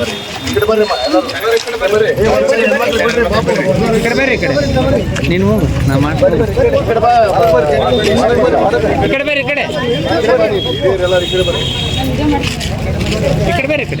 ಈ ಕಡೆ ಬೇರೆ ಈ ಕಡೆ ನೀನು ಹೋಗು ನಾ ಮಾಡ್ತೀನಿ ಈ ಕಡೆ ಬೇರೆ ಈ ಕಡೆ ಈ ಕಡೆ ಬೇರೆ ಈ ಕಡೆ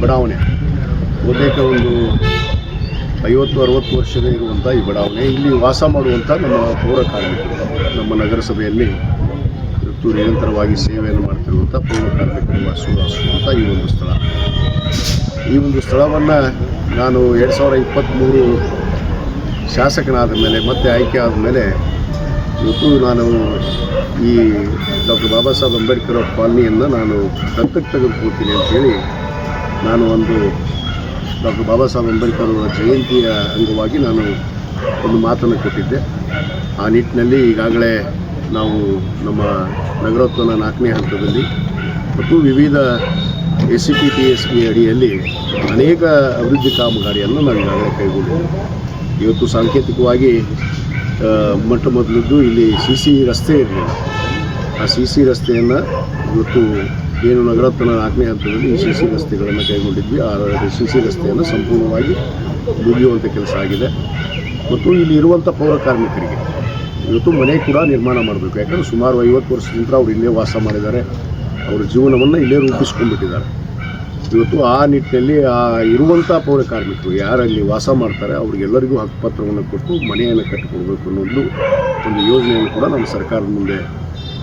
ಬಡಾವಣೆ. ಬಹುತೇಕ ಒಂದು ಐವತ್ತು, ಅರವತ್ತು ವರ್ಷದ ಇರುವಂಥ ಈ ಬಡಾವಣೆ. ಇಲ್ಲಿ ವಾಸ ಮಾಡುವಂಥ ನಮ್ಮ ಪೌರ ಕಾರ್ಮಿಕರು, ನಮ್ಮ ನಗರಸಭೆಯಲ್ಲಿ ಇವತ್ತು ನಿರಂತರವಾಗಿ ಸೇವೆಯನ್ನು ಮಾಡ್ತಿರುವಂಥ ಪೌರ ಕಾರ್ಮಿಕರು ವಾಸ ವಾಸಿಸುವಂಥ ಈ ಒಂದು ಸ್ಥಳ. ಈ ಒಂದು ಸ್ಥಳವನ್ನು ನಾನು ಎರಡು ಸಾವಿರದ ಇಪ್ಪತ್ತ್ಮೂರು ಶಾಸಕನಾದ ಮೇಲೆ, ಮತ್ತೆ ಆಯ್ಕೆ ಆದ ಮೇಲೆ ಇವತ್ತು ನಾನು ಈ ಡಾಕ್ಟರ್ ಬಾಬಾ ಸಾಹೇಬ್ ಅಂಬೇಡ್ಕರ್ ಅವರ ಕಾಲನಿಯನ್ನು ನಾನು ದತ್ತಕ್ಕೆ ತೆಗೆದುಕೊಳ್ತೀನಿ ಅಂತೇಳಿ ನಾನು ಒಂದು ಡಾಕ್ಟರ್ ಬಾಬಾ ಸಾಹೇಬ್ ಅಂಬೇಡ್ಕರ್ ಅವರ ಜಯಂತಿಯ ಅಂಗವಾಗಿ ನಾನು ಒಂದು ಮಾತನ್ನು ಕೊಟ್ಟಿದ್ದೆ. ಆ ನಿಟ್ಟಿನಲ್ಲಿ ಈಗಾಗಲೇ ನಾವು ನಮ್ಮ ನಗರೋತ್ಥಾನ ನಾಲ್ಕನೇ ಹಂತದಲ್ಲಿ ಮತ್ತು ವಿವಿಧ S C P T S P ಅಡಿಯಲ್ಲಿ ಅನೇಕ ಅಭಿವೃದ್ಧಿ ಕಾಮಗಾರಿಯನ್ನು ನಾವು ಈಗಾಗಲೇ ಕೈಗೊಂಡಿದ್ದೇವೆ ಇವತ್ತು ಸಾಂಕೇತಿಕವಾಗಿ ಮೊಟ್ಟ ಮೊದಲಿದ್ದು ಇಲ್ಲಿ ಸಿ ಸಿ ರಸ್ತೆ ಇರಲಿಲ್ಲ ಆ ಸಿ ಸಿ ರಸ್ತೆಯನ್ನು ಇವತ್ತು ಏನು ನಗರೋತ್ಥಾನ ನಾಲ್ಕನೇ ಹಂತದಲ್ಲಿ ಈ ಸಿ ಸಿ ರಸ್ತೆಗಳನ್ನು ಕೈಗೊಂಡಿದ್ವಿ. ಆ ಸಿ ಸಿ ರಸ್ತೆಯನ್ನು ಸಂಪೂರ್ಣವಾಗಿ ಮುಗಿಯುವಂಥ ಕೆಲಸ ಆಗಿದೆ. ಮತ್ತು ಇಲ್ಲಿ ಇರುವಂಥ ಪೌರ ಕಾರ್ಮಿಕರಿಗೆ ಇವತ್ತು ಮನೆ ಕೂಡ ನಿರ್ಮಾಣ ಮಾಡಬೇಕು. ಯಾಕಂದರೆ ಸುಮಾರು ಐವತ್ತು ವರ್ಷದಿಂದ ಅವ್ರು ಇಲ್ಲೇ ವಾಸ ಮಾಡಿದ್ದಾರೆ. ಅವರ ಜೀವನವನ್ನು ಇಲ್ಲೇ ರೂಪಿಸ್ಕೊಂಡ್ಬಿಟ್ಟಿದ್ದಾರೆ. ಇವತ್ತು ಆ ನಿಟ್ಟಿನಲ್ಲಿ ಆ ಇರುವಂಥ ಪೌರ ಕಾರ್ಮಿಕರು ಯಾರಲ್ಲಿ ವಾಸ ಮಾಡ್ತಾರೆ, ಅವ್ರಿಗೆಲ್ಲರಿಗೂ ಹಕ್ಕುಪತ್ರವನ್ನು ಕೊಟ್ಟು ಮನೆಯನ್ನು ಕಟ್ಟಿಕೊಡ್ಬೇಕು ಅನ್ನೋದು ಒಂದು ಯೋಜನೆಯನ್ನು ಕೂಡ ನಮ್ಮ ಸರ್ಕಾರದ ಮುಂದೆ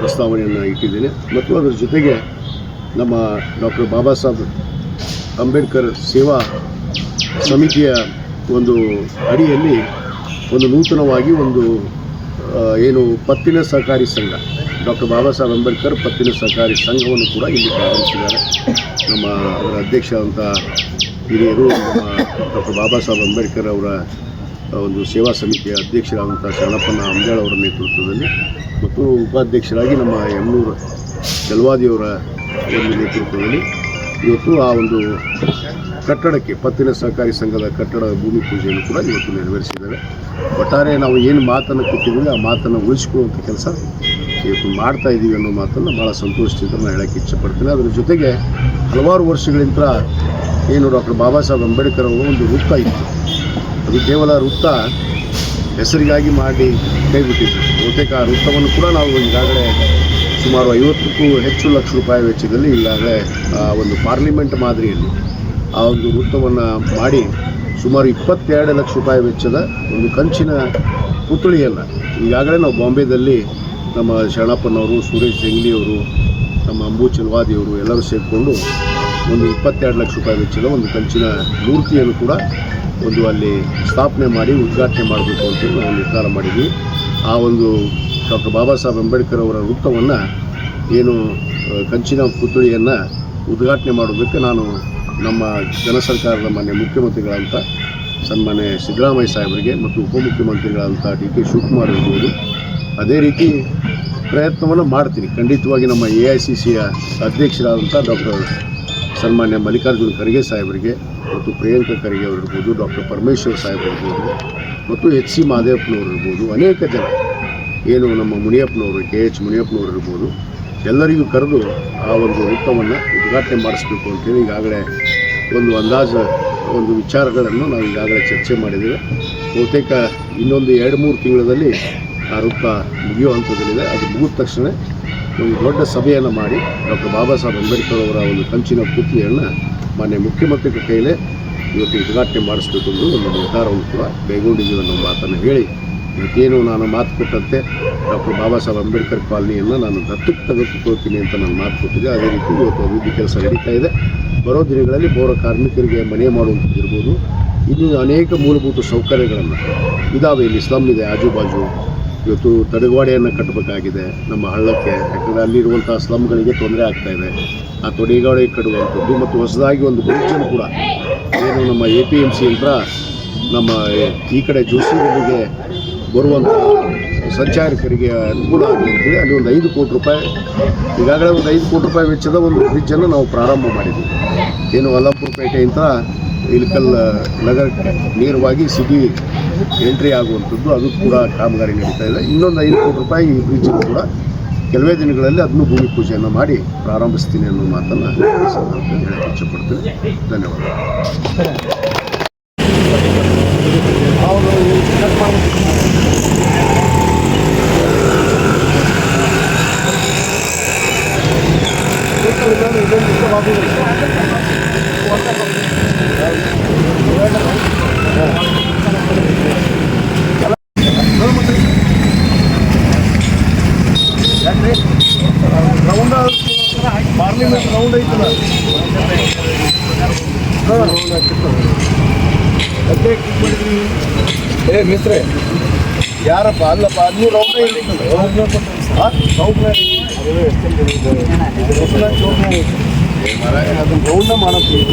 ಪ್ರಸ್ತಾವನೆಯನ್ನು ಇಟ್ಟಿದ್ದೇನೆ. ಮತ್ತು ಅದರ ಜೊತೆಗೆ ನಮ್ಮ ಡಾಕ್ಟರ್ ಬಾಬಾ ಸಾಹೇಬ್ ಅಂಬೇಡ್ಕರ್ ಸೇವಾ ಸಮಿತಿಯ ಒಂದು ಅಡಿಯಲ್ಲಿ ಒಂದು ನೂತನವಾಗಿ ಒಂದು ಏನು ಪತ್ತಿನ ಸಹಕಾರಿ ಸಂಘ, ಡಾಕ್ಟರ್ ಬಾಬಾ ಸಾಹೇಬ್ ಅಂಬೇಡ್ಕರ್ ಪತ್ತಿನ ಸಹಕಾರಿ ಸಂಘವನ್ನು ಕೂಡ ಇಲ್ಲಿ ಪ್ರಾರಂಭಿಸಿದ್ದಾರೆ. ನಮ್ಮ ಅವರ ಅಧ್ಯಕ್ಷ ಹಿರಿಯರು, ನಮ್ಮ ಡಾಕ್ಟರ್ ಬಾಬಾ ಸಾಹೇಬ್ ಅಂಬೇಡ್ಕರ್ ಅವರ ಒಂದು ಸೇವಾ ಸಮಿತಿಯ ಅಧ್ಯಕ್ಷರಾದಂಥ ಶರಣಪ್ಪನ ಅಂಬೇಳ್ ಅವರ ನೇತೃತ್ವದಲ್ಲಿ ಮತ್ತು ಉಪಾಧ್ಯಕ್ಷರಾಗಿ ನಮ್ಮ ಯಮನೂರು ಜಲ್ವಾದಿಯವರ ಒಂದು ನೇತೃತ್ವದಲ್ಲಿ ಇವತ್ತು ಆ ಒಂದು ಕಟ್ಟಡಕ್ಕೆ, ಪತ್ತಿನ ಸಹಕಾರಿ ಸಂಘದ ಕಟ್ಟಡ ಭೂಮಿ ಪೂಜೆಯನ್ನು ಕೂಡ ಇವತ್ತು ನೆರವೇರಿಸಿದ್ದೇವೆ ಒಟ್ಟಾರೆ ನಾವು ಏನು ಮಾತನ್ನು ಕೊಟ್ಟಿದ್ದೀವಿ, ಆ ಮಾತನ್ನು ಉಳಿಸಿಕೊಳ್ಳುವಂಥ ಕೆಲಸ ಮಾಡ್ತಾ ಇದ್ದೀವಿ ಅನ್ನೋ ಮಾತನ್ನು ಭಾಳ ಸಂತೋಷದಿಂದ ನಾನು ಹೇಳೋಕ್ಕೆ ಇಚ್ಛೆಪಡ್ತೀನಿ ಅದರ ಜೊತೆಗೆ ಹಲವಾರು ವರ್ಷಗಳಿಂದ ಏನು ಡಾಕ್ಟರ್ ಬಾಬಾ ಸಾಹೇಬ್ ಅಂಬೇಡ್ಕರ್ ಅವರು ಒಂದು ವೃತ್ತ ಇತ್ತು. ಅದು ಕೇವಲ ವೃತ್ತ ಹೆಸರಿಗಾಗಿ ಮಾಡಿ ಕೈಬಿಟ್ಟಿದ್ದು ಬಹುತೇಕ ಆ ವೃತ್ತವನ್ನು ಕೂಡ ನಾವು ಈಗಾಗಲೇ ಸುಮಾರು ಐವತ್ತಕ್ಕೂ ಹೆಚ್ಚು ಲಕ್ಷ ರೂಪಾಯಿ ವೆಚ್ಚದಲ್ಲಿ ಈಗಾಗಲೇ ಒಂದು ಪಾರ್ಲಿಮೆಂಟ್ ಮಾದರಿಯಲ್ಲಿ ಆ ಒಂದು ವೃತ್ತವನ್ನು ಮಾಡಿ ಸುಮಾರು ಇಪ್ಪತ್ತೆರಡು ಲಕ್ಷ ರೂಪಾಯಿ ವೆಚ್ಚದ ಒಂದು ಕಂಚಿನ ಪುತ್ಳಿಯನ್ನು ಈಗಾಗಲೇ ನಾವು ಬಾಂಬೆದಲ್ಲಿ ನಮ್ಮ ಶರಣಪ್ಪನವರು, ಸುರೇಶ್ ಜಂಗ್ಲಿಯವರು, ನಮ್ಮ ಅಂಬು ಎಲ್ಲರೂ ಸೇರಿಕೊಂಡು ಒಂದು ಇಪ್ಪತ್ತೆರಡು ಲಕ್ಷ ರೂಪಾಯಿ ವೆಚ್ಚದ ಒಂದು ಕಂಚಿನ ಮೂರ್ತಿಯನ್ನು ಕೂಡ ಒಂದು ಅಲ್ಲಿ ಸ್ಥಾಪನೆ ಮಾಡಿ, ಉದ್ಘಾಟನೆ ಮಾಡಬೇಕು ಅಂತೇಳಿ ನಾವು ನಿರ್ಧಾರ ಮಾಡಿದ್ವಿ. ಆ ಒಂದು ಡಾಕ್ಟರ್ ಬಾಬಾ ಸಾಹೇಬ್ ಅಂಬೇಡ್ಕರ್ ಅವರ ವೃತ್ತವನ್ನು ಏನು ಕಂಚಿನ ಪುತ್ಳಿಯನ್ನು ಉದ್ಘಾಟನೆ ಮಾಡೋದಕ್ಕೆ ನಾನು ನಮ್ಮ ಜನ ಸರ್ಕಾರದ ಮಾನ್ಯ ಮುಖ್ಯಮಂತ್ರಿಗಳಂತ ಸನ್ಮಾನ್ಯ ಸಿದ್ದರಾಮಯ್ಯ ಸಾಹೇಬರಿಗೆ ಮತ್ತು ಉಪಮುಖ್ಯಮಂತ್ರಿಗಳಂತ ಡಿ ಕೆ ಶಿವಕುಮಾರ್ ಇರ್ಬೋದು ಅದೇ ರೀತಿ ಪ್ರಯತ್ನವನ್ನು ಮಾಡ್ತೀನಿ. ಖಂಡಿತವಾಗಿ ನಮ್ಮ ಎ ಐ ಸಿ ಸಿಯ ಅಧ್ಯಕ್ಷರಾದಂಥ ಡಾಕ್ಟರ್ ಸನ್ಮಾನ್ಯ ಮಲ್ಲಿಕಾರ್ಜುನ ಖರ್ಗೆ ಸಾಹೇಬರಿಗೆ ಮತ್ತು ಪ್ರಿಯಾಂಕ ಖರ್ಗೆ ಅವರಿರ್ಬೋದು, ಡಾಕ್ಟರ್ ಪರಮೇಶ್ವರ್ ಸಾಹೇಬ್ ಇರ್ಬೋದು ಮತ್ತು ಎಚ್ ಸಿ ಮಾದೇವಪ್ಪನವರು ಇರ್ಬೋದು, ಅನೇಕ ಜನ. ಏನು ನಮ್ಮ ಮುನಿಯಪ್ಪನವರು, ಕೆ ಎಚ್ ಮುನಿಯಪ್ಪನವರು ಇರ್ಬೋದು. ಎಲ್ಲರಿಗೂ ಕರೆದು ಆ ಒಂದು ವೃತ್ತವನ್ನು ಉದ್ಘಾಟನೆ ಮಾಡಿಸ್ಬೇಕು ಅಂತೇಳಿ ಈಗಾಗಲೇ ಒಂದು ಅಂದಾಜು, ಒಂದು ವಿಚಾರಗಳನ್ನು ನಾವು ಈಗಾಗಲೇ ಚರ್ಚೆ ಮಾಡಿದ್ದೇವೆ. ಬಹುತೇಕ ಇನ್ನೊಂದು ಎರಡು ಮೂರು ತಿಂಗಳಲ್ಲಿ ವೃತ್ತ ಮುಗಿಯೋ ಹಂತದಲ್ಲಿದೆ. ಅದು ಮುಗಿದ ತಕ್ಷಣ ಒಂದು ದೊಡ್ಡ ಸಭೆಯನ್ನು ಮಾಡಿ ಡಾಕ್ಟರ್ ಬಾಬಾ ಸಾಹೇಬ್ ಅಂಬೇಡ್ಕರ್ ಅವರ ಒಂದು ಕಂಚಿನ ಪುತ್ಲಿಯನ್ನು ಮಾನ್ಯ ಮುಖ್ಯಮಂತ್ರಿಗಳ ಕೈಲೇ ಇವತ್ತು ಉದ್ಘಾಟನೆ ಮಾಡಿಸ್ಬೇಕು ಒಂದು ನಿರ್ಧಾರವನ್ನು ಕೂಡ ಕೈಗೊಂಡಿದ್ದೀವಿ ಅನ್ನೋ ಮಾತನ್ನು ಹೇಳಿ, ಇವತ್ತೇನು ನಾನು ಮಾತು ಕೊಟ್ಟಂತೆ ಡಾಕ್ಟರ್ ಬಾಬಾ ಸಾಹೇಬ್ ಅಂಬೇಡ್ಕರ್ ಕಾಲನಿಯನ್ನು ನಾನು ದತ್ತಕ್ಕೆ ತೆಗೆದುಕೊಳ್ತೀನಿ ಅಂತ ನಾನು ಮಾತು ಕೊಟ್ಟಿದ್ದೆ. ಅದೇ ರೀತಿ ಇವತ್ತು ಅಭಿವೃದ್ಧಿ ಕೆಲಸ ನಡೀತಾ ಇದೆ. ಬರೋ ದಿನಗಳಲ್ಲಿ ಬೋರ ಕಾರ್ಮಿಕರಿಗೆ ಮನೆ ಮಾಡುವಂಥದ್ದಿರ್ಬೋದು ಇನ್ನು ಅನೇಕ ಮೂಲಭೂತ ಸೌಕರ್ಯಗಳನ್ನು ಇದಾವೆ. ಇಲ್ಲಿ ಸ್ಲಮ್ ಇದೆ ಆಜುಬಾಜು ಇವತ್ತು ತಡೆಗೋಡೆಯನ್ನು ಕಟ್ಟಬೇಕಾಗಿದೆ. ನಮ್ಮ ಹಳ್ಳಕ್ಕೆ, ಯಾಕಂದರೆ ಅಲ್ಲಿರುವಂಥ ಸ್ಲಮ್ಗಳಿಗೆ ತೊಂದರೆ ಆಗ್ತಾ ಇದೆ. ಆ ತಡೆಗೋಡೆ ಕಟ್ಟುವಂಥದ್ದು ಮತ್ತು ಹೊಸದಾಗಿ ಒಂದು ಬ್ರಿಡ್ಜನ್ನು ಕೂಡ ಏನು ನಮ್ಮ ಎ ಪಿ ಎಂ ಸಿ ಹತ್ರ ನಮ್ಮ ಈ ಕಡೆ ಜೋಶಿಗಳಿಗೆ ಬರುವಂಥ ಸಂಚಾರಕರಿಗೆ ಅನುಕೂಲ ಆಗಲಿ ಅಂತೇಳಿ ಅಲ್ಲಿ ಒಂದು ಐದು ಕೋಟಿ ರೂಪಾಯಿ, ಈಗಾಗಲೇ ಒಂದು ಐದು ಕೋಟಿ ರೂಪಾಯಿ ವೆಚ್ಚದ ಒಂದು ಬ್ರಿಡ್ಜನ್ನು ನಾವು ಪ್ರಾರಂಭ ಮಾಡಿದ್ದೀವಿ. ಏನು ಅಲ್ಲಂಪುರ ಪೇಟೆಯಿಂದ ಇಲ್ಕಲ್ ನಗರಕ್ಕೆ ನೇರವಾಗಿ ಸಿಟಿ ಎಂಟ್ರಿ ಆಗುವಂಥದ್ದು ಅದು ಕೂಡ ಕಾಮಗಾರಿ ನಡೀತಾ ಇದೆ. ಇನ್ನೊಂದು ಐದು ಕೋಟಿ ರೂಪಾಯಿ ಈ ಬ್ರಿಡ್ಜ್ ಕೂಡ ಕೆಲವೇ ದಿನಗಳಲ್ಲಿ ಅದನ್ನು ಭೂಮಿ ಪೂಜೆಯನ್ನು ಮಾಡಿ ಪ್ರಾರಂಭಿಸ್ತೀನಿ ಅನ್ನೋ ಮಾತನ್ನು ಹೇಳಕ್ಕೆ ಇಚ್ಛೆಪಡ್ತೀನಿ. ಧನ್ಯವಾದ ಏ ಮಿಸ್ರೆ ಯಾರಪ್ಪ? ಅಲ್ಲಪ್ಪ ಅಲ್ಲಿ ರೌಂಡ್ ಅದನ್ನ ರೌಂಡ್ ಮಾಡತ್ತೀವಿ